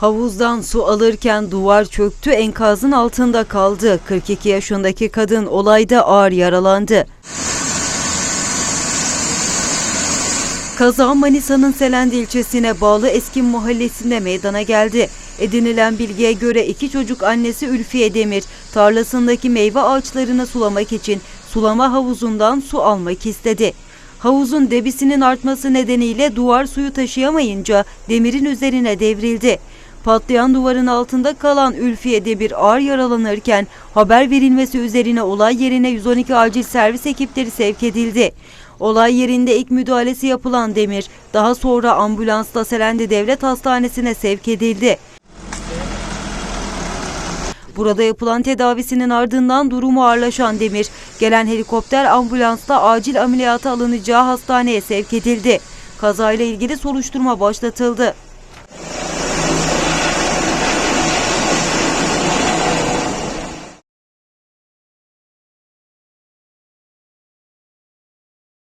Havuzdan su alırken duvar çöktü, enkazın altında kaldı. 42 yaşındaki kadın olayda ağır yaralandı. Kaza Manisa'nın Selendi ilçesine bağlı Eskin mahallesinde meydana geldi. Edinilen bilgiye göre iki çocuk annesi Ülfiye Demir tarlasındaki meyve ağaçlarını sulamak için sulama havuzundan su almak istedi. Havuzun debisinin artması nedeniyle duvar suyu taşıyamayınca demirin üzerine devrildi. Patlayan duvarın altında kalan Ülfiye Demir ağır yaralanırken haber verilmesi üzerine olay yerine 112 acil servis ekipleri sevk edildi. Olay yerinde ilk müdahalesi yapılan Demir daha sonra ambulansla Selendi Devlet Hastanesi'ne sevk edildi. Burada yapılan tedavisinin ardından durumu ağırlaşan Demir, gelen helikopter ambulansla acil ameliyata alınacağı hastaneye sevk edildi. Kazayla ilgili soruşturma başlatıldı.